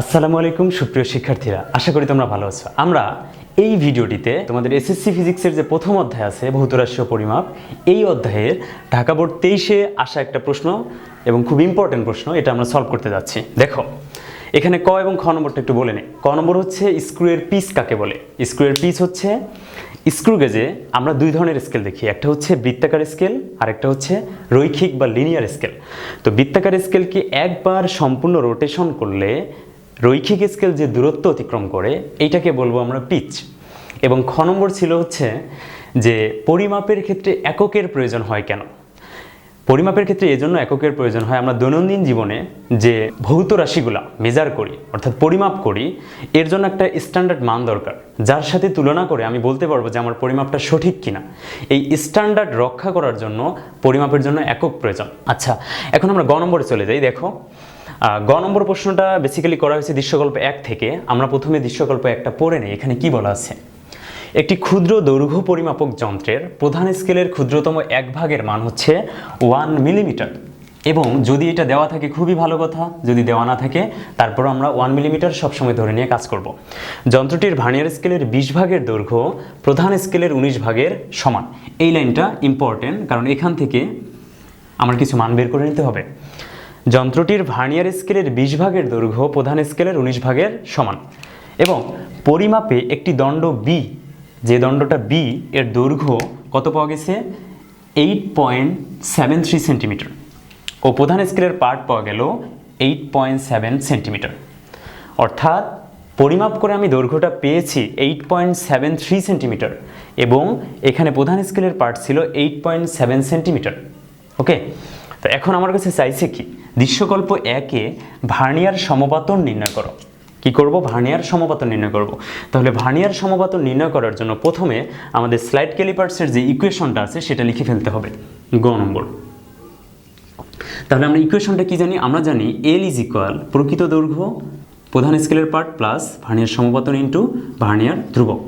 আসসালামু আলাইকুম, সুপ্রিয় শিক্ষার্থীরা। আশা করি তোমরা ভালো আছো। আমরা এই ভিডিওটিতে তোমাদের এসএসসি ফিজিক্সের যে প্রথম অধ্যায় আছে ভৌতরাশীয় পরিমাপ, এই অধ্যায়ের ঢাকা বোর্ড তেইশে আসা একটা প্রশ্ন এবং খুব ইম্পর্টেন্ট প্রশ্ন, এটা আমরা সলভ করতে যাচ্ছি। দেখো, এখানে ক এবং খ নম্বরটা একটু বলে নে। ক নম্বর হচ্ছে স্ক্রুয়ের পিস কাকে বলে? স্ক্রুয়ের পিস হচ্ছে স্ক্রু গেজে আমরা দুই ধরনের স্কেল দেখি। একটা হচ্ছে বৃত্তাকার স্কেল আর একটা হচ্ছে রৈখিক বা লিনিয়ার স্কেল তো বৃত্তাকার স্কেলকে একবার সম্পূর্ণ রোটেশন করলে রৈখিক স্কেল যে দূরত্ব অতিক্রম করে, এইটাকে বলব আমরা পিচ। এবং খ নম্বর ছিল হচ্ছে যে পরিমাপের ক্ষেত্রে এককের প্রয়োজন হয় কেন? পরিমাপের ক্ষেত্রে এজন্য এককের প্রয়োজন হয় আমরা দৈনন্দিন জীবনে যে ভৌত রাশিগুলা মেজার করি, অর্থাৎ পরিমাপ করি, এর জন্য একটা স্ট্যান্ডার্ড মান দরকার। যার সাথে তুলনা করে আমি বলতে পারব যে আমার পরিমাপটা সঠিক কিনা। এই স্ট্যান্ডার্ড রক্ষা করার জন্য পরিমাপের জন্য একক প্রয়োজন। আচ্ছা এখন আমরা গ নম্বরে চলে যাই, দেখো। গ নম্বর প্রশ্নটা বেসিক্যালি করা হয়েছে দৃশ্যকল্প এক থেকে। আমরা প্রথমে দৃশ্যকল্প একটা পড়ে নিই, এখানে কি বলা আছে? একটি ক্ষুদ্র দৈর্ঘ্য পরিমাপক যন্ত্রের প্রধান স্কেলের ক্ষুদ্রতম এক ভাগের মান হচ্ছে ওয়ান মিলিমিটার। এবং যদি এটা দেওয়া থাকে, খুবই ভালো কথা, যদি দেওয়া না থাকে তারপর আমরা ওয়ান মিলিমিটার সবসময় ধরে নিয়ে কাজ করব। যন্ত্রটির ভার্নিয়ার স্কেলের বিশ ভাগের দৈর্ঘ্য, প্রধান স্কেলের উনিশ ভাগের সমান। এই লাইনটা ইম্পর্টেন্ট কারণ এখান থেকে আমার কিছু মান বের করে নিতে হবে। যন্ত্রটির ভার্নিয়ার স্কেলের বিশ ভাগের দৈর্ঘ্য, প্রধান স্কেলের উনিশ ভাগের সমান। এবং পরিমাপে একটি দণ্ড বি যে দণ্ডটা বি এর দৈর্ঘ্য কত পাওয়া গেছে? Eight point seven three centimetre ও প্রধান স্কেলের পার্ট পাওয়া গেল এইট পয়েন্ট সেভেন সেন্টিমিটার অর্থাৎ পরিমাপ করে আমি দৈর্ঘ্যটা পেয়েছি eight point seven three centimetre এবং এখানে প্রধান স্কেলের পার্ট ছিল eight point seven centimetre okay তো এখন আমার কাছে চাইছে কি? দৃশ্যকল্প একে ভার্নিয়ার সমপাতন নির্ণয় করো। কি করব? ভার্নিয়ার সমপাতন নির্ণয় করব। তাহলে ভার্নিয়ার সমপাতন নির্ণয় করার জন্য প্রথমে আমাদের স্লাইড ক্যালিপার্সের যে ইকুয়েশনটা আছে, সেটা লিখে ফেলতে হবে। গ নম্বর। তাহলে আমরা ইকুয়েশনটা কি জানি? আমরা জানি এল ইজ ইকুয়াল প্রকৃত দৈর্ঘ্য প্রধান স্কেলের পার্ট প্লাস ভার্নিয়ার সমপাতন ইন্টু ভার্নিয়ার ধ্রুবক।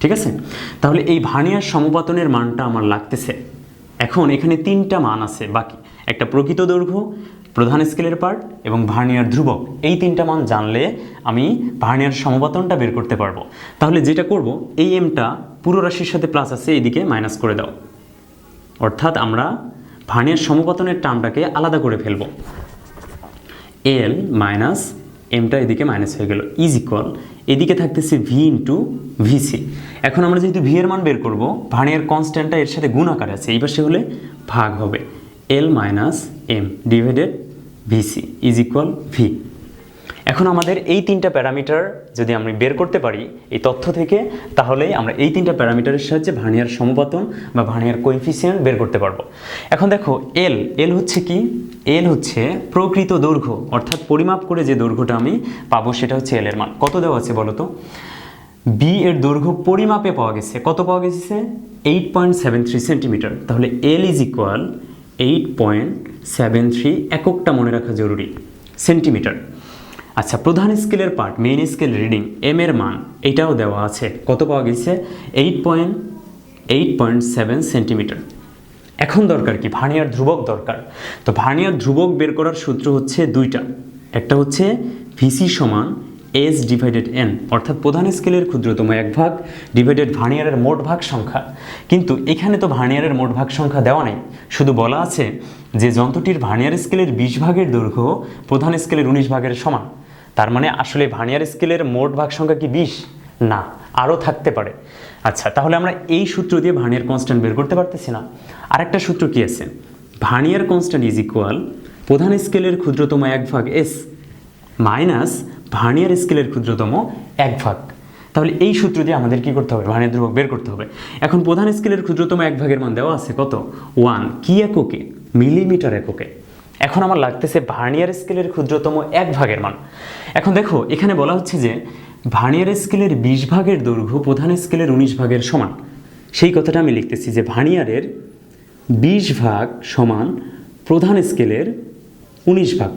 ঠিক আছে? তাহলে এই ভার্নিয়ার সমপাতনের মানটা আমার লাগতেছে। এখন এখানে তিনটা মান আছে, বাকি। একটা প্রকৃত দৈর্ঘ্য প্রধান স্কেলের পার্ট এবং ভার্নিয়ার ধ্রুবক, এই তিনটা মান জানলে আমি ভার্নিয়ার সমপাতনটা বের করতে পারব। তাহলে যেটা করব, এই এমটা পুরো রাশির সাথে প্লাস আছে, এইদিকে মাইনাস করে দাও। অর্থাৎ আমরা ভার্নিয়ার সমপতনের টার্মটাকে আলাদা করে ফেলব। এল মাইনাস এমটা এদিকে মাইনাস হয়ে গেল ইজ ইকুয়াল এদিকে থাকতেছে ভি ইন্টু ভিসি এখন আমরা যেহেতু ভি এর মান বের করব, ভার্নিয়ার কনস্ট্যান্টটা এর সাথে গুণ আকারে আছে, এই পাশে হলে ভাগ হবে। L minus M divided VC is equal V এখন আমাদের এই তিনটা প্যারামিটার যদি আমি বের করতে পারি, এই তথ্য থেকে তাহলে আমরা এই তিনটা প্যারামিটারের সাহায্যে ভার্নিয়ার সমপাতন বা ভার্নিয়ার কোএফিসিয়েন্ট বের করতে পারব। এখন দেখো এল এল হচ্ছে কি? এল হচ্ছে প্রকৃত দৈর্ঘ্য, অর্থাৎ পরিমাপ করে যে দৈর্ঘ্যটা আমি পাবো সেটা হচ্ছে এল এর মান। কত দেওয়া আছে বলো তো? বি এর দৈর্ঘ্য পরিমাপে পাওয়া গেছে। কত পাওয়া গেছে? Eight point seven three centimetre তাহলে L is equal eight point seven three এককটা মনে রাখা জরুরি, সেন্টিমিটার। আচ্ছা প্রধান স্কেলের part main scale reading M এর মান, এটাও দেওয়া আছে। কত পাওয়া গেছে? Eight point eight point seven centimetre এখন দরকার কি? ভার্নিয়ার ধ্রুবক দরকার। তো ভার্নিয়ার ধ্রুবক বের করার সূত্র হচ্ছে দুইটা। একটা হচ্ছে ভিসি সমান এস ডিভাইডেড এন অর্থাৎ প্রধান স্কেলের ক্ষুদ্রতম এক ভাগ ডিভাইডেড ভার্নিয়ারের মোট ভাগ সংখ্যা। কিন্তু এখানে তো ভার্নিয়ারের মোট ভাগ সংখ্যা দেওয়া নেই। শুধু বলা আছে যে যন্ত্রটির ভার্নিয়ার স্কেলের বিশ ভাগের দৈর্ঘ্য প্রধান স্কেলের উনিশ ভাগের সমান। তার মানে আসলে ভার্নিয়ার স্কেলের মোট ভাগ সংখ্যা কি বিশ? না, আরও থাকতে পারে। আচ্ছা তাহলে আমরা এই সূত্র দিয়ে ভার্নিয়ার কনস্ট্যান্ট বের করতে পারতেছি না। আরেকটা সূত্র কি আছে? ভার্নিয়ার কনস্ট্যান্ট ইজ ইকুয়াল প্রধান স্কেলের ক্ষুদ্রতম এক ভাগ এস মাইনাস ভার্নিয়ার স্কেলের ক্ষুদ্রতম এক ভাগ। তাহলে এই সূত্র দিয়ে আমাদের কি করতে হবে? ভার্নিয়ার ধ্রুবক বের করতে হবে। এখন প্রধান স্কেলের ক্ষুদ্রতম এক ভাগের মান দেওয়া আছে কত? ওয়ান। কি এককে? মিলিমিটার এককে। এখন আমার লাগতেছে ভার্নিয়ার স্কেলের ক্ষুদ্রতম এক ভাগের মান। এখন দেখো, এখানে বলা হচ্ছে যে ভার্নিয়ার স্কেলের বিশ ভাগের দৈর্ঘ্য প্রধান স্কেলের উনিশ ভাগের সমান। সেই কথাটা আমি লিখতেছি যে ভার্নিয়ারের বিশ ভাগ সমান প্রধান স্কেলের উনিশ ভাগ।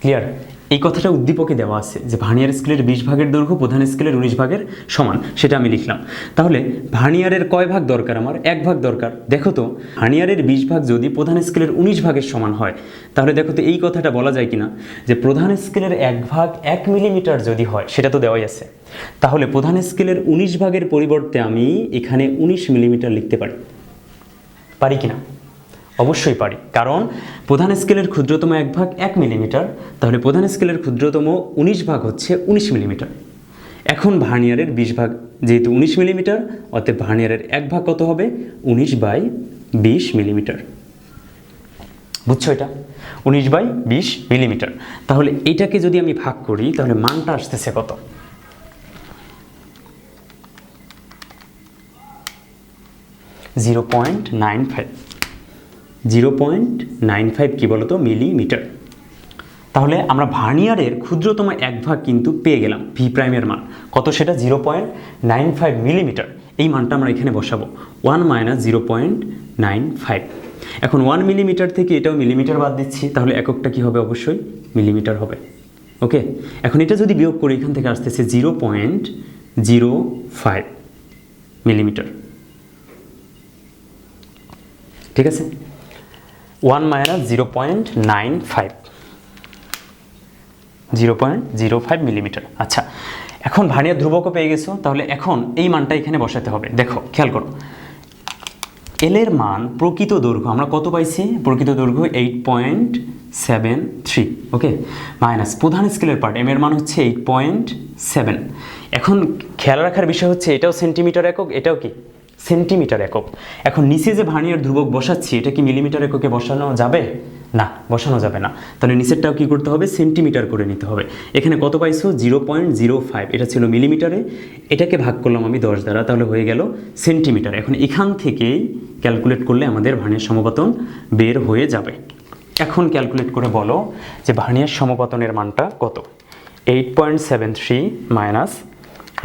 ক্লিয়ার এই কথাটা উদ্দীপকে দেওয়া আছে যে ভার্নিয়ার স্কেলের বিশ ভাগের দৈর্ঘ্য, প্রধান স্কেলের উনিশ ভাগের সমান, সেটা আমি লিখলাম। তাহলে ভার্নিয়ারের কয় ভাগ দরকার আমার? এক ভাগ দরকার। দেখো তো ভার্নিয়ারের বিশ ভাগ যদি প্রধান স্কেলের উনিশ ভাগের সমান হয়, তাহলে দেখো তো এই কথাটা বলা যায় কিনা? যে প্রধান স্কেলের এক ভাগ এক মিলিমিটার যদি হয়, সেটা তো দেওয়াই আছে। তাহলে প্রধান স্কেলের উনিশ ভাগের পরিবর্তে আমি এখানে উনিশ মিলিমিটার লিখতে পারি। পারি কিনা? অবশ্যই পারি। কারণ প্রধান স্কেলের ক্ষুদ্রতম এক ভাগ এক মিলিমিটার, তাহলে প্রধান স্কেলের ক্ষুদ্রতম উনিশ ভাগ হচ্ছে উনিশ মিলিমিটার। এখন ভার্নিয়ারের বিশ ভাগ যেহেতু উনিশ মিলিমিটার, অতএব ভার্নিয়ারের এক ভাগ কত হবে? উনিশ বাই বিশ মিলিমিটার। বুঝছ এটা? উনিশ বাই বিশ মিলিমিটার। তাহলে এটাকে যদি আমি ভাগ করি, তাহলে মানটা আসতেছে কত? Zero point nine five. Zero point nine five কী বলতো? মিলিমিটার। তাহলে আমরা ভার্নিয়ারের ক্ষুদ্রতম এক ভাগ কিন্তু পেয়ে গেলাম, ভি প্রাইমের মান। কত সেটা? Zero point nine five millimetre. এই মানটা আমরা এখানে বসাবো। One minus zero point nine five. এখন ওয়ান মিলিমিটার থেকে এটাও মিলিমিটার বাদ দিচ্ছি, তাহলে এককটা কী হবে অবশ্যই? মিলিমিটার হবে। ওকে? এখন এটা যদি বিয়োগ করি এখান থেকে আসতেছে zero point zero five millimetre. ঠিক আছে? One minus zero point nine five. Zero point zero five millimetre. আচ্ছা এখন ভার্নিয়ার ধ্রুবকও পেয়ে গেছো, তাহলে এখন এই মানটা এখানে বসাতে হবে। দেখো, খেয়াল করো। এলের মান প্রকৃত দৈর্ঘ্য, আমরা কত পাইছি? প্রকৃত দৈর্ঘ্য eight point seven three okay minus প্রধান স্কেলের পার্ট এম এর মান হচ্ছে এইট পয়েন্ট সেভেন এখন খেয়াল রাখার বিষয় হচ্ছে, এটাও সেন্টিমিটার একক, এটাও কি? সেন্টিমিটার একক। এখন নিচে যে ভার্নিয়ার ধ্রুবক বসাচ্ছি, এটা কি মিলিমিটার এককে বসানো যাবে? না, বসানো যাবে না। তাহলে নিচেরটাও কী করতে হবে? সেন্টিমিটার করে নিতে হবে। এখানে কত পাইছো? Zero point zero five. এটা ছিল মিলিমিটারে। এটাকে ভাগ করলাম আমি দশ দ্বারা, তাহলে হয়ে গেল সেন্টিমিটার। এখন এখান থেকেই ক্যালকুলেট করলে আমাদের ভার্নিয়ার সমপতন বের হয়ে যাবে। এখন ক্যালকুলেট করে বলো যে ভার্নিয়ার সমপতনের মানটা কত? Eight point seven three minus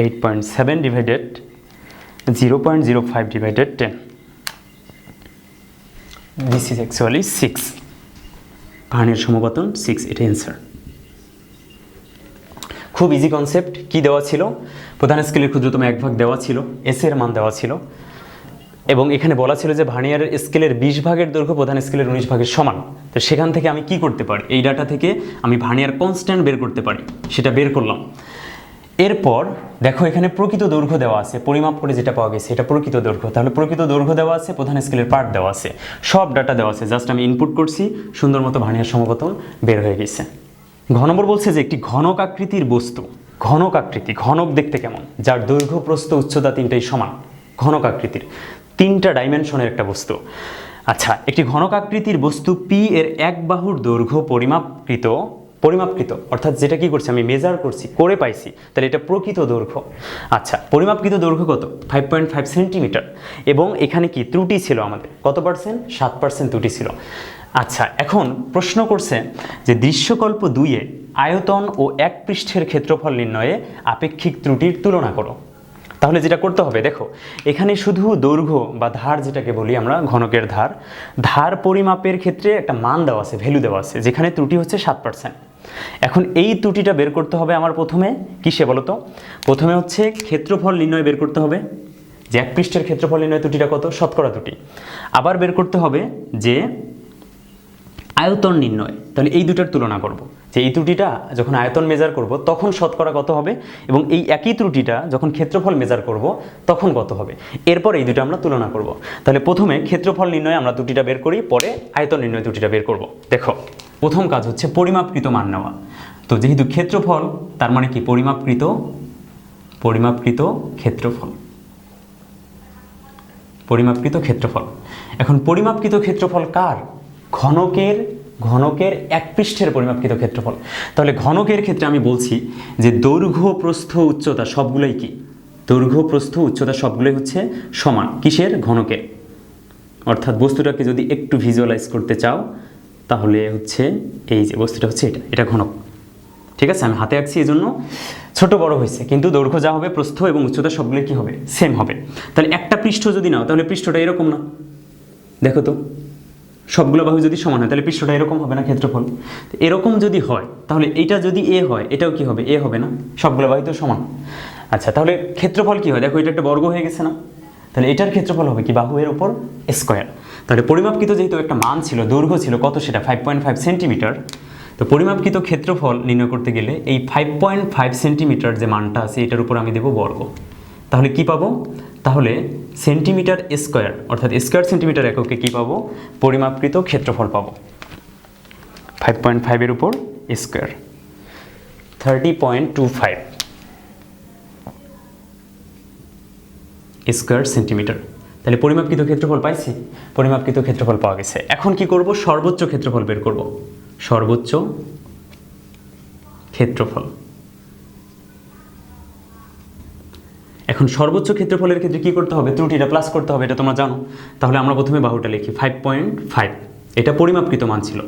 eight point seven divided zero point zero five divided ten this is actually six vernier সমপতন six এটা অ্যান্সার খুব ইজি কনসেপ্ট কি দেওয়া ছিল? প্রধান স্কেলের ক্ষুদ্রতম এক ভাগ দেওয়া ছিল এস এর মান দেওয়া ছিল, এবং এখানে বলা ছিল যে ভার্নিয়ারের স্কেলের বিশ ভাগের দৈর্ঘ্য প্রধান স্কেলের উনিশ ভাগের সমান। তো সেখান থেকে আমি কি করতে পারি? এই ডাটা থেকে আমি ভার্নিয়ার কনস্ট্যান্ট বের করতে পারি। সেটা বের করলাম। এরপর দেখো এখানে প্রকৃত দৈর্ঘ্য দেওয়া আছে, পরিমাপ করে যেটা পাওয়া গেছে, এটা প্রকৃত দৈর্ঘ্য। তাহলে প্রকৃত দৈর্ঘ্য দেওয়া আছে, প্রধান স্কেলের পার্ট দেওয়া আছে। সব ডাটা দেওয়া আছে জাস্ট আমি ইনপুট করছি, সুন্দর মতো ভার্নিয়ার সমপতন বের হয়ে গেছে। ঘ নম্বর বলছে যে একটি ঘনক আকৃতির বস্তু, ঘনক আকৃতি, ঘনক দেখতে কেমন? যার দৈর্ঘ্য, প্রস্থ, উচ্চতা তিনটাই সমান, ঘনক আকৃতির। তিনটা ডাইমেনশনের একটা বস্তু। আচ্ছা একটি ঘনক আকৃতির বস্তু পি এর এক বাহুর দৈর্ঘ্য পরিমাপকৃত পরিমাপকৃত, অর্থাৎ যেটা কি করছি, আমি মেজার করছি, করে পাইছি, তাহলে এটা প্রকৃত দৈর্ঘ্য। আচ্ছা পরিমাপকৃত দৈর্ঘ্য কত? ফাইভ পয়েন্ট ফাইভ সেন্টিমিটার এবং এখানে কি ত্রুটি ছিল আমাদের? কত পার্সেন্ট সাত পার্সেন্ট ত্রুটি ছিল। আচ্ছা এখন প্রশ্ন করছে যে দৃশ্যকল্প দুইয়ে আয়তন ও এক পৃষ্ঠের ক্ষেত্রফল নির্ণয়ে আপেক্ষিক ত্রুটির তুলনা করো। তাহলে যেটা করতে হবে, দেখো, এখানে শুধু দৈর্ঘ্য বা ধার যেটাকে বলি আমরা, ঘনকের ধার ধার পরিমাপের ক্ষেত্রে একটা মান দেওয়া আছে ভ্যালু দেওয়া আছে, যেখানে ত্রুটি হচ্ছে সাত পার্সেন্ট এখন এই ত্রুটিটা বের করতে হবে আমার প্রথমে, কিসে বলো তো? প্রথমে হচ্ছে ক্ষেত্রফল নির্ণয় বের করতে হবে, যে এক পৃষ্ঠের ক্ষেত্রফল নির্ণয় ত্রুটিটা কত? শতকরা ত্রুটি। আবার বের করতে হবে যে আয়তন নির্ণয়, তাহলে এই দুটার তুলনা করব। যে এই ত্রুটিটা যখন আয়তন মেজার করব, তখন শতকরা কত হবে? এবং এই একই ত্রুটিটা যখন ক্ষেত্রফল মেজার করব, তখন কত হবে? এরপর এই দুটো আমরা তুলনা করব। তাহলে প্রথমে ক্ষেত্রফল নির্ণয় আমরা ত্রুটিটা বের করি, পরে আয়তন নির্ণয় ত্রুটিটা বের করব। দেখো, প্রথম কাজ হচ্ছে পরিমাপকৃত মান নেওয়া। তো যেহেতু ক্ষেত্রফল, তার মানে কি? পরিমাপকৃত পরিমাপকৃত ক্ষেত্রফল। পরিমাপকৃত ক্ষেত্রফল। এখন পরিমাপকৃত ক্ষেত্রফল কার? ঘনকের ঘনকের এক পৃষ্ঠের পরিমাপকৃত ক্ষেত্রফল। তাহলে ঘনকের ক্ষেত্রে আমি বলছি যে দৈর্ঘ্য, প্রস্থ, উচ্চতা সবগুলোই কি? দৈর্ঘ্য, প্রস্থ, উচ্চতা সবগুলোই হচ্ছে সমান। কিসের? ঘনকের। অর্থাৎ বস্তুটাকে যদি একটু ভিজুয়ালাইজ করতে চাও, তাহলে হচ্ছে এই যে বস্তুটা হচ্ছে এটা এটা ঘনক। ঠিক আছে? আমি হাতে আঁকছি এই জন্য ছোট বড় হয়েছে। কিন্তু দৈর্ঘ্য যা হবে, প্রস্থ এবং উচ্চতা সবগুলো কি হবে? সেম হবে। তাহলে একটা পৃষ্ঠ যদি নাও, তাহলে পৃষ্ঠটা এরকম না। দেখো তো। সবগুলো বাহু যদি সমান হয়, তাহলে পৃষ্ঠটা এরকম হবে না ক্ষেত্রফল। এরকম যদি হয়, তাহলে এটা যদি এ হয়, এটাও কি হবে? এ হবে না। সবগুলো বাহু তো সমান। আচ্ছা তাহলে ক্ষেত্রফল কি হয়? দেখো, এটা একটা বর্গ হয়ে গেছে না? তাহলে এটার ক্ষেত্রফল হবে কি? বাহু এর উপর স্কোয়ার। তাহলে পরিমাপকৃত যেহেতু একটা মান ছিল, দৈর্ঘ্য ছিল, কত সেটা? ফাইভ পয়েন্ট ফাইভ সেন্টিমিটার তো পরিমাপকৃত ক্ষেত্রফল নির্ণয় করতে গেলে এই ফাইভ পয়েন্ট ফাইভ সেন্টিমিটার যে মানটা আছে, এটার উপর আমি দেবো বর্গ। তাহলে কি পাবো? তাহলে সেন্টিমিটার স্কোয়ার, অর্থাৎ স্কোয়ার সেন্টিমিটার এককে কি পাবো? পরিমাপকৃত ক্ষেত্রফল পাবো। ফাইভ পয়েন্ট ফাইভের উপর square. Thirty point two five square centimetre. তাহলে পরিমাপকৃত ক্ষেত্রফল পাইছি? পরিমাপকৃত ক্ষেত্রফল পাওয়া গেছে। এখন কি করব? সর্বোচ্চ ক্ষেত্রফল বের করব। সর্বোচ্চ ক্ষেত্রফল। এখন সর্বোচ্চ ক্ষেত্রফলের ক্ষেত্রে কি করতে হবে? ত্রুটিটা প্লাস করতে হবে, এটা তোমরা জানো। তাহলে আমরা প্রথমে বাহুটা লিখি ফাইভ পয়েন্ট ফাইভ এটা পরিমাপকৃত মান ছিল।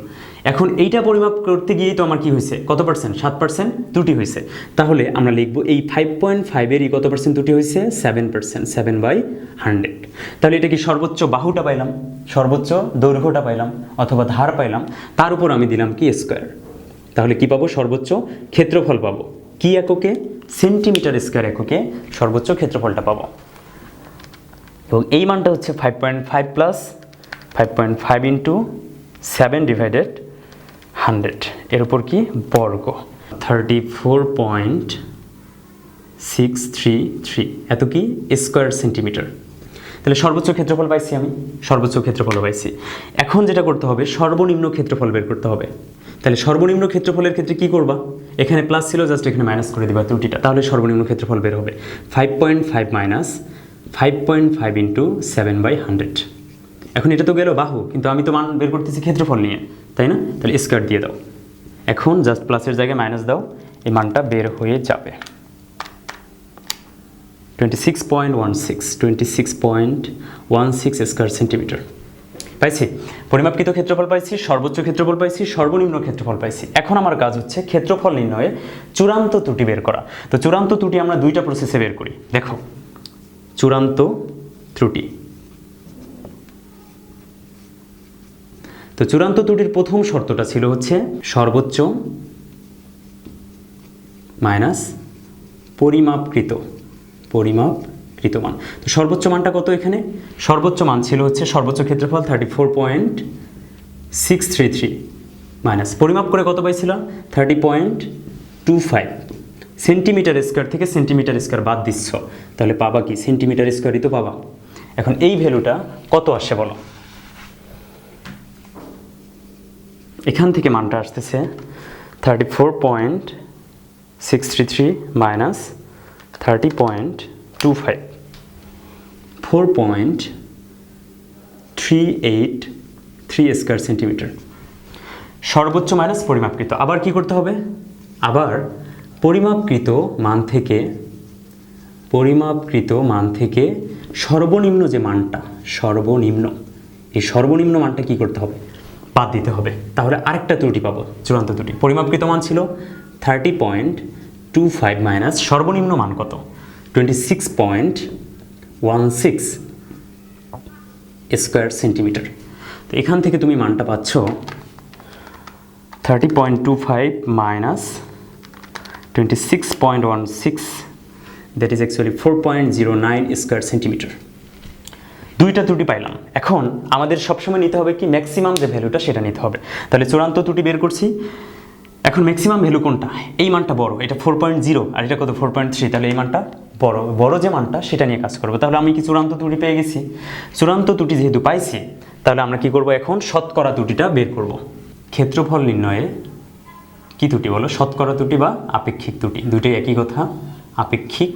এখন এইটা পরিমাপ করতে গিয়েই তো আমার কি হয়েছে? কত পার্সেন্ট সাত পার্সেন্ট ত্রুটি হয়েছে। তাহলে আমরা লিখব এই ফাইভ পয়েন্ট ফাইভেরই কত পার্সেন্ট ত্রুটি হয়েছে? Seven percent seven by hundred তাহলে এটা কি সর্বোচ্চ বাহুটা পাইলাম? সর্বোচ্চ দৈর্ঘ্যটা পাইলাম অথবা ধার পাইলাম? তার উপর আমি দিলাম কি স্কোয়ার তাহলে কি পাবো? সর্বোচ্চ ক্ষেত্রফল পাবো। কি এককে? সেন্টিমিটার স্কোয়ার এককে সর্বোচ্চ ক্ষেত্রফলটা পাবো। এবং এই মানটা হচ্ছে five point five plus five point five into seven divided hundred এর উপর কি? বর্গ। Thirty four point six three three এত কি? স্কোয়ার সেন্টিমিটার তাহলে সর্বোচ্চ ক্ষেত্রফল পাইছি আমি। সর্বোচ্চ ক্ষেত্রফল পাইছি। এখন যেটা করতে হবে, সর্বনিম্ন ক্ষেত্রফল বের করতে হবে। তাহলে সর্বনিম্ন ক্ষেত্রফলের ক্ষেত্রে কি করবা? এখানে প্লাস ছিল জাস্ট এখানে মাইনাস করে দিবা ত্রুটিটা। তাহলে সর্বনিম্ন ক্ষেত্রফল বের হবে। Five point five minus five point five into seven by hundred এখন এটা তো গেল বাহু, কিন্তু আমি তো মান বের করতেছি ক্ষেত্রফল নিয়ে, তাই না? তাহলে স্কোয়ার দিয়ে দাও। এখন জাস্ট প্লাসের জায়গায় মাইনাস দাও, এই মানটা বের হয়ে যাবে। Twenty six point one six twenty six point one six square centimetre পাইছি। পরিমাপকৃত ক্ষেত্রফল পাইছি, সর্বোচ্চ ক্ষেত্রফল পাইছি, সর্বনিম্ন ক্ষেত্রফল পাইছি। এখন আমার কাজ হচ্ছে ক্ষেত্রফল নির্ণয়ে চূড়ান্ত ত্রুটি বের করা। তো চূড়ান্ত ত্রুটি আমরা দুইটা প্রসেসে বের করি। দেখো, চূড়ান্ত ত্রুটি। তো চূড়ান্ত ত্রুটির প্রথম শর্তটা ছিল হচ্ছে সর্বোচ্চ মাইনাস পরিমাপকৃত পরিমাপকৃত মান তো সর্বোচ্চ মানটা কত এখানে? সর্বোচ্চ মান ছিল হচ্ছে সর্বোচ্চ ক্ষেত্রফল thirty four point six three three minus পরিমাপ করে কত পাইছিলাম thirty point two five centimetre square থেকে সেন্টিমিটার স্কোয়ার বাদ দিচ্ছ। তাহলে পাবা কি? সেন্টিমিটার স্কোয়ারই তো পাবা। এখন এই ভ্যালুটা কত আসে বলো? এখান থেকে মানটা আসতেছে thirty four point six three three minus thirty point two five four point three eight three square centimetre সর্বোচ্চ মাইনাস পরিমাপকৃত। আবার কি করতে হবে? আবার পরিমাপকৃত মান থেকে, পরিমাপকৃত মান থেকে সর্বনিম্ন যে মানটা, সর্বনিম্ন, এই সর্বনিম্ন মানটা কি করতে হবে? বাদ দিতে হবে। তাহলে আরেকটা ত্রুটি পাবো, চূড়ান্ত ত্রুটি। পরিমাপকৃত মান ছিল thirty point two five minus সর্বনিম্ন মান কত? Twenty six point one six square centimetre তো এখান থেকে তুমি মানটা পাচ্ছ thirty point two five minus twenty six point one six that is actually four point zero nine square centimetre দুইটা ত্রুটি পাইলাম। এখন আমাদের সবসময় নিতে হবে কি ম্যাক্সিমাম যে ভ্যালুটা সেটা নিতে হবে। তাহলে চূড়ান্ত ত্রুটি বের করছি। এখন ম্যাক্সিমাম ভ্যালু কোনটা? এই মানটা বড়, এটা ফোর পয়েন্ট জিরো আর এটা কত? ফোর পয়েন্ট থ্রি তাহলে এই মানটা বড় বড় যে মানটা, সেটা নিয়ে কাজ করব। তাহলে আমি কি চূড়ান্ত ত্রুটি পেয়ে গেছি? চূড়ান্ত ত্রুটি যেহেতু পাইছি, তাহলে আমরা কি করব এখন? শতকরা ত্রুটিটা বের করব। ক্ষেত্রফল নির্ণয়ে কি ত্রুটি বলো? শতকরা ত্রুটি বা আপেক্ষিক ত্রুটি? দুটোই একই কথা। আপেক্ষিক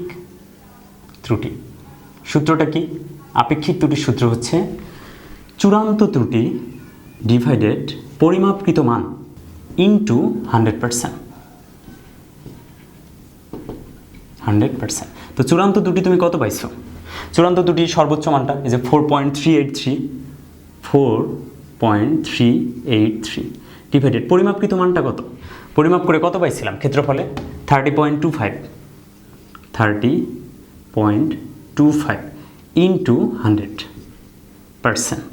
ত্রুটি। সূত্রটা কি? আপেক্ষিক ত্রুটির সূত্র হচ্ছে, চূড়ান্ত ত্রুটি ডিভাইডেড পরিমাপকৃত মান into hundred percent hundred percent তো চূড়ান্ত দুটি তুমি কত পাইছো? চূড়ান্ত দুটি সর্বোচ্চ মানটা, এই যে four point three eight three four point three eight three divided পরিমাপকৃত মানটা কত? পরিমাপ করে কত পাইছিলাম? ক্ষেত্রফলে thirty point two five thirty point two five into hundred percent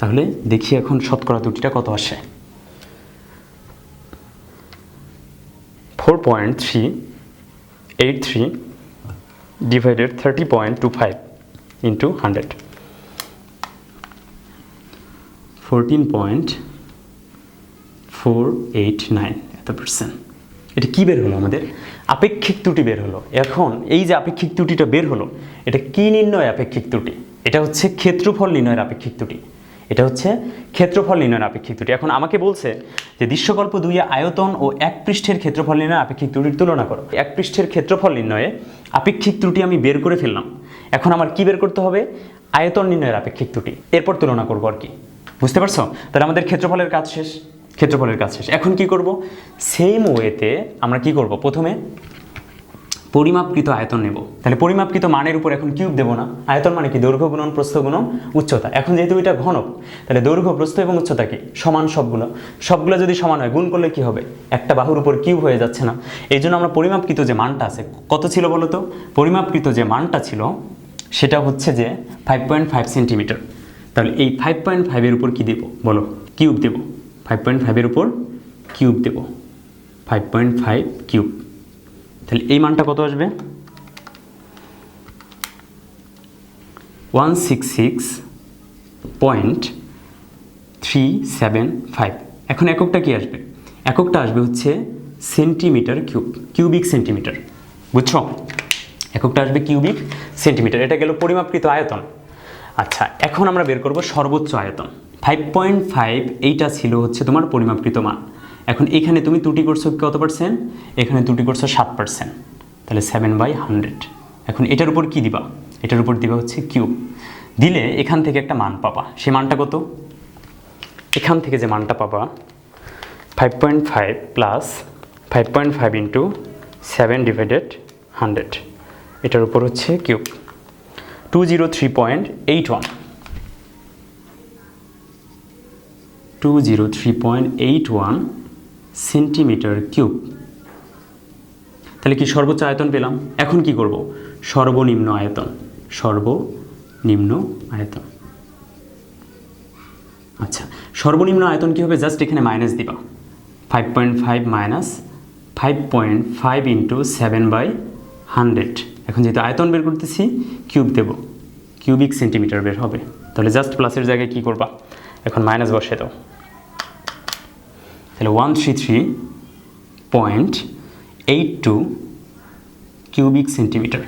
তাহলে দেখি এখন শতকরা দুটিটা কত আসে। Four point three eight three divided thirty point two five into hundred fourteen point four eight nine এত পার্সেন্ট এটা কী বের হলো আমাদের? আপেক্ষিক ত্রুটি বের হলো। এখন এই যে আপেক্ষিক ত্রুটিটা বের হলো, এটা কী নির্ণয় আপেক্ষিক ত্রুটি? এটা হচ্ছে ক্ষেত্রফল নির্ণয়ের আপেক্ষিক ত্রুটি। এটা হচ্ছে ক্ষেত্রফল নির্ণয়ের আপেক্ষিক ত্রুটি এখন আমাকে বলছে যে দৃশ্যকল্প দুইয়ে আয়তন ও এক পৃষ্ঠের ক্ষেত্রফল নির্ণয় আপেক্ষিক ত্রুটির তুলনা করো। এক পৃষ্ঠের ক্ষেত্রফল নির্ণয়ে আপেক্ষিক ত্রুটি আমি বের করে ফেললাম। এখন আমার কি বের করতে হবে? আয়তন নির্ণয়ের আপেক্ষিক ত্রুটি। এরপর তুলনা করব আর কি। বুঝতে পারছ? তাহলে আমাদের ক্ষেত্রফলের কাজ শেষ। ক্ষেত্রফলের কাজ শেষ। এখন কি করব? সেম ওয়েতে আমরা কি করব? প্রথমে পরিমাপকৃত আয়তন নেব। তাহলে পরিমাপকৃত মানের উপর এখন কিউব দেবো না। আয়তন মানে কি? দৈর্ঘ্য গুণন, প্রস্থ গুণন, উচ্চতা। এখন যেহেতু এটা ঘনক, তাহলে দৈর্ঘ্য, প্রস্থ এবং উচ্চতা কি? সমান সবগুলো। সবগুলো যদি সমান হয়, গুণ করলে কি হবে? একটা বাহুর উপর কিউব হয়ে যাচ্ছে না। এই জন্য আমরা পরিমাপকৃত যে মানটা আছে, কত ছিল বলো তো? পরিমাপকৃত যে মানটা ছিল, সেটা হচ্ছে যে ফাইভ পয়েন্ট ফাইভ সেন্টিমিটার তাহলে এই ফাইভ পয়েন্ট ফাইভের উপর কী দেবো? বলো, কিউব দেবো। ফাইভ পয়েন্ট ফাইভের উপর কিউব দেবো। Five point five cube. তাহলে এই মানটা কত আসবে? One six six point three seven five এখন এককটা কি আসবে? এককটা আসবে হচ্ছে সেন্টিমিটার কিউব কিউবিক সেন্টিমিটার বুঝছ? এককটা আসবে কিউবিক সেন্টিমিটার এটা গেল পরিমাপকৃত আয়তন। আচ্ছা এখন আমরা বের করব সর্বোচ্চ আয়তন। ফাইভ পয়েন্ট ফাইভ এইটা ছিল হচ্ছে তোমার পরিমাপকৃত মান। এখন এখানে তুমি ত্রুটি করছ কত পার্সেন্ট এখানে ত্রুটি করছ সাত পার্সেন্ট তাহলে সেভেন বাই হান্ড্রেড এখন এটার উপর কি দিবা? এটার উপর দিবা হচ্ছে কিউব দিলে এখান থেকে একটা মান পাবা। সে মানটা কত? এখান থেকে যে মানটা পাবা five point five plus five point five into seven divided hundred এটার উপর হচ্ছে cube two zero three point eight one two zero three point eight one centimetre cube. তাহলে কি সর্বোচ্চ আয়তন পেলাম? এখন কি করব? সর্বনিম্ন আয়তন। সর্বনিম্ন আয়তন। আচ্ছা সর্বনিম্ন আয়তন কী হবে? জাস্ট এখানে মাইনাস দিবা। Five point five minus five point five into seven by hundred এখন যেহেতু আয়তন বের করতেছি, কিউব দেব। কিউবিক সেন্টিমিটার বের হবে। তাহলে জাস্ট প্লাসের জায়গায় কী করবা? এখন মাইনাস বসে দাও। তাহলে one three three point eight two cubic centimetre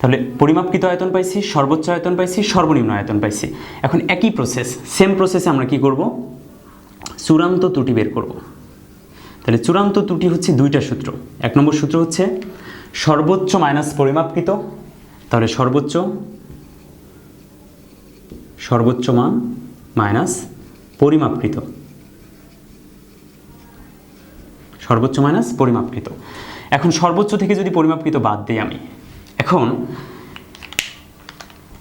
তাহলে পরিমাপকৃত আয়তন পাইছি, সর্বোচ্চ আয়তন পাইছি, সর্বনিম্ন আয়তন পাইছি। এখন একই প্রসেস সেম প্রসেসে আমরা কি করব? চূড়ান্ত ত্রুটি বের করব। তাহলে চূড়ান্ত ত্রুটি হচ্ছে দুইটা সূত্র। এক নম্বর সূত্র হচ্ছে সর্বোচ্চ মাইনাস পরিমাপকৃত, তাহলে সর্বোচ্চ সর্বোচ্চ মান মাইনাস পরিমাপকৃত। সর্বোচ্চ মাইনাস পরিমাপকৃত। এখন সর্বোচ্চ থেকে যদি পরিমাপকৃত বাদ দিই আমি, এখন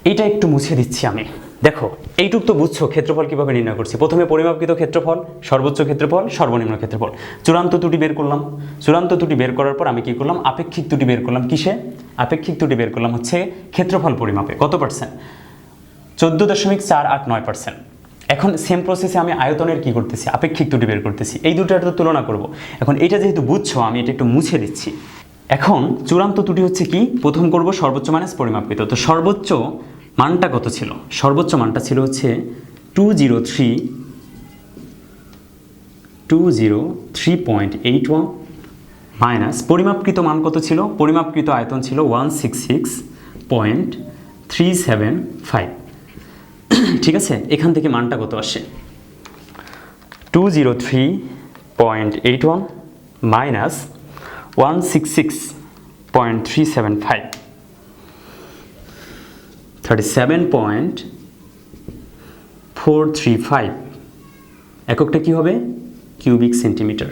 এইটা একটু মুছে দিচ্ছি আমি। দেখো, এইটুক তো বুঝছ ক্ষেত্রফল কীভাবে নির্ণয় করছি। প্রথমে পরিমাপকৃত ক্ষেত্রফল, সর্বোচ্চ ক্ষেত্রফল, সর্বনিম্ন ক্ষেত্রফল। চূড়ান্ত ত্রুটি বের করলাম। চূড়ান্ত ত্রুটি বের করার পর আমি কী করলাম? আপেক্ষিক ত্রুটি বের করলাম। কিসে? আপেক্ষিক ত্রুটি বের করলাম হচ্ছে ক্ষেত্রফল পরিমাপে। কত পার্সেন্ট চোদ্দ দশমিক চার আট নয় পার্সেন্ট এখন সেম প্রসেসে আমি আয়তনের কি করতেছি? আপেক্ষিক ত্রুটি বের করতেছি। এই দুটোর তো তুলনা করব। এখন এটা যেহেতু বুঝছ, আমি এটা একটু মুছে দিচ্ছি। এখন চূড়ান্ত ত্রুটি হচ্ছে কি? প্রথম করব সর্বোচ্চ মাইনাস পরিমাপকৃত তো সর্বোচ্চ মানটা কত ছিল? সর্বোচ্চ মানটা ছিল হচ্ছে two zero three two zero three point eight one minus পরিমাপকৃত মান কত ছিল? পরিমাপকৃত আয়তন ছিল one six six point three seven five ঠিক আছে? এখান থেকে মানটা কত আসে? Two zero three point eight one minus one six six point three seven five thirty seven point four three five এককটা কী হবে? কিউবিক সেন্টিমিটার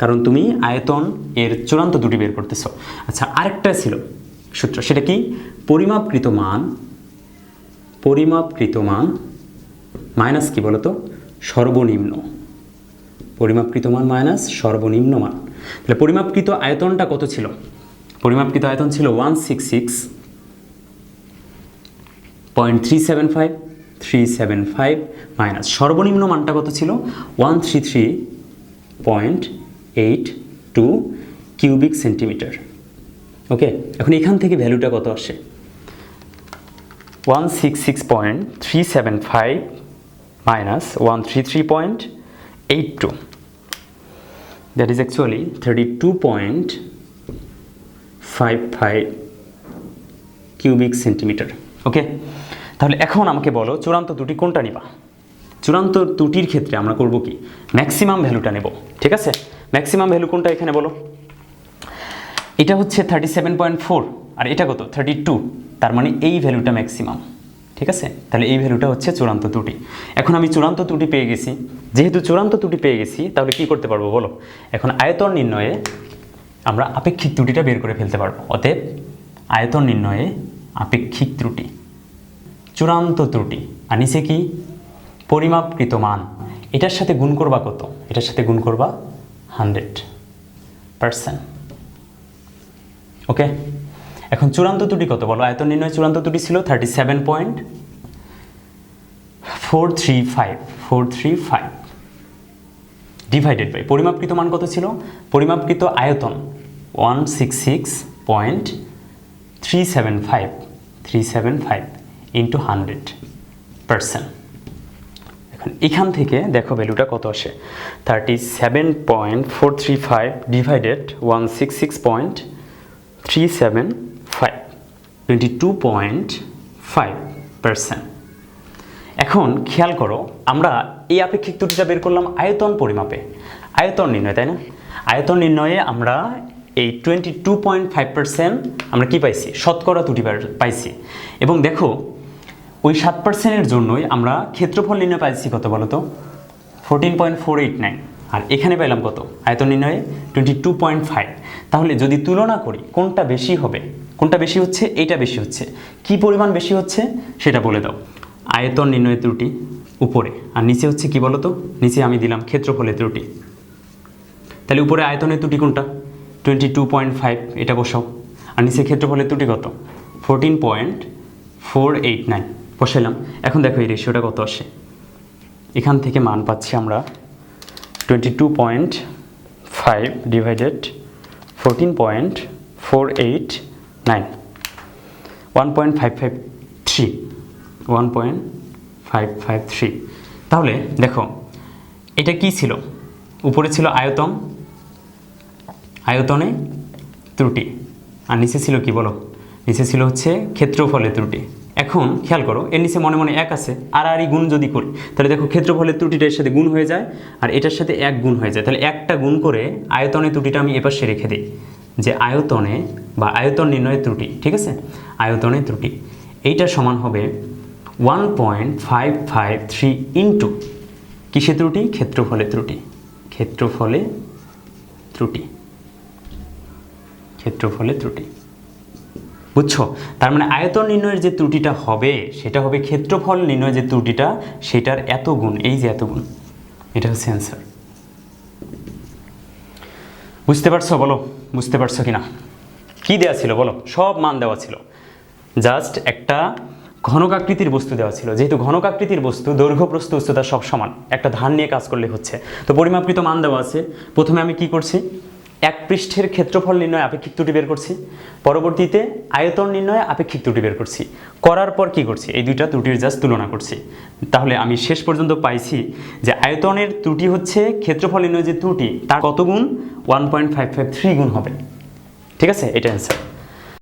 কারণ তুমি আয়তন এর চূড়ান্ত দুটি বের করতেছ। আচ্ছা আরেকটা ছিল সূত্র। সেটা কি? পরিমাপকৃত মান পরিমাপকৃত মান মাইনাস কি বলতো? সর্বনিম্ন। পরিমাপকৃত মান মাইনাস সর্বনিম্ন মান। তাহলে পরিমাপকৃত আয়তনটা কত ছিল? পরিমাপকৃত আয়তন ছিল one six six point three seven five three seven five minus সর্বনিম্ন মানটা কত ছিল? One three three point eight two cubic centimetre okay এখন এখান থেকে ভ্যালুটা কত আসে? One six six point three seven five minus one three three point eight two that is actually thirty two point five five centimetre okay তাহলে এখন আমাকে বলো, চূড়ান্ত দুটি কোনটা নিবা? চূড়ান্ত দুটির ক্ষেত্রে আমরা করব কি? ম্যাক্সিমাম ভ্যালুটা নেব। ঠিক আছে? ম্যাক্সিমাম ভ্যালু কোনটা এখানে বলো? এটা হচ্ছে থার্টি সেভেন পয়েন্ট ফোর আর এটা কত? থার্টি টু তার মানে এই ভ্যালুটা ম্যাক্সিমাম ঠিক আছে? তাহলে এই ভ্যালুটা হচ্ছে চূড়ান্ত ত্রুটি। এখন আমি চূড়ান্ত ত্রুটি পেয়ে গেছি। যেহেতু চূড়ান্ত ত্রুটি পেয়ে গেছি, তাহলে কি করতে পারব বলো? এখন আয়তন নির্ণয়ে আমরা আপেক্ষিক ত্রুটিটা বের করে ফেলতে পারব। অতএব আয়তন নির্ণয়ে আপেক্ষিক ত্রুটি। চূড়ান্ত ত্রুটি। আর নিচে কি? পরিমাপকৃত মান। এটার সাথে গুণ করবা কত? এটার সাথে গুণ করবা হান্ড্রেড পার্সেন্ট ওকে এখন চূড়ান্ত ত্রুটি কত বলো? আয়তন নির্ণয় চূড়ান্ত ত্রুটি ছিল thirty seven point four three five four three five divided by পরিমাপকৃত মান কত ছিল? পরিমাপকৃত আয়তন one six six point three seven five three seven five into hundred percent এখন এখান থেকে দেখো ভ্যালুটা কত আসে? Thirty seven point four three five divided one six six point three seven twenty two point five percent এখন খেয়াল করো, আমরা এই আপেক্ষিক ত্রুটিটা বের করলাম, আয়তন পরিমাপে। আয়তন নির্ণয়, তাই না? আয়তন নির্ণয়ে আমরা এই twenty two point five percent আমরা কী পাইছি? শতকরা ত্রুটি পাইছি। এবং দেখো, ওই সাত পার্সেন্টের জন্যই আমরা ক্ষেত্রফল নির্ণয় পাইছি কত বলো তো? Fourteen point four eight nine আর এখানে পেলাম কত? আয়তন নির্ণয়ে টোয়েন্টি টু পয়েন্ট ফাইভ তাহলে যদি তুলনা করি, কোনটা বেশি হবে? কোনটা বেশি হচ্ছে, এইটা বেশি হচ্ছে। কি পরিমাণ বেশি হচ্ছে, সেটা বলে দাও। আয়তন নির্ণয় ত্রুটি উপরে। আর নিচে হচ্ছে কি বলো তো নিচে আমি দিলাম ক্ষেত্রফলের ত্রুটি। তাহলে উপরে আয়তনের ত্রুটি কোনটা? টোয়েন্টি টু পয়েন্ট ফাইভ এটা বসাও। আর নিচে ক্ষেত্রফলের ত্রুটি কত? Fourteen point four eight nine বসাইলাম। এখন দেখো এই রেশিওটা কত আসে। এখান থেকে মান পাচ্ছি আমরা twenty two point five divided fourteen point four eight nine. One point five five three one point five five three তাহলে দেখো, এটা কি ছিল? উপরে ছিল আয়তন, আয়তনে ত্রুটি। আর নিচে ছিল কি বলো? নিচে ছিল হচ্ছে ক্ষেত্রফলে ত্রুটি। এখন খেয়াল করো, এর নিচে মনে মনে এক আছে। আর আরই গুণ যদি করি, তাহলে দেখো ক্ষেত্রফলের ত্রুটিটা এর সাথে গুণ হয়ে যায়, আর এটার সাথে এক গুণ হয়ে যায়। তাহলে একটা গুণ করে আয়তনে ত্রুটিটা আমি এপাশে রেখে দিই। যে আয়তনে বা আয়তন নির্ণয়ের ত্রুটি, ঠিক আছে? আয়তনের ত্রুটি। এইটা সমান হবে one point five five three into কিসে ত্রুটি? ক্ষেত্রফলে ত্রুটি। ক্ষেত্রফলে ত্রুটি। ক্ষেত্রফলে ত্রুটি। বুঝছ? তার মানে আয়তন নির্ণয়ের যে ত্রুটিটা হবে, সেটা হবে ক্ষেত্রফল নির্ণয়ের যে ত্রুটিটা, সেটার এত গুণ, এই যে এত গুণ। এটা হচ্ছে অ্যান্সার বুঝতে পারছ? বলো। বুঝতে পারছ কি না কী দেওয়া ছিল বলো? সব মান দেওয়া ছিল। জাস্ট একটা ঘনকাকৃতির বস্তু দেওয়া ছিল। যেহেতু ঘনকাকৃতির বস্তু, দৈর্ঘ্য, প্রস্থ, উচ্চতা সব সমান। একটা ধান নিয়ে কাজ করলে হচ্ছে। তো পরিমাপকৃত মান দেওয়া আছে। প্রথমে আমি কি করছি? এক পৃষ্ঠের ক্ষেত্রফল নির্ণয় আপেক্ষিক ত্রুটি বের করছি। পরবর্তীতে আয়তন নির্ণয় আপেক্ষিক ত্রুটি বের করছি। করার পর কি করছি? এই দুইটা ত্রুটির জাস্ট তুলনা করছি। তাহলে আমি শেষ পর্যন্ত পাইছি যে আয়তনের ত্রুটি হচ্ছে ক্ষেত্রফল নির্ণয় যে ত্রুটি, তার কত গুণ? One point five five three গুণ হবে। ঠিক আছে? এটা অ্যান্সার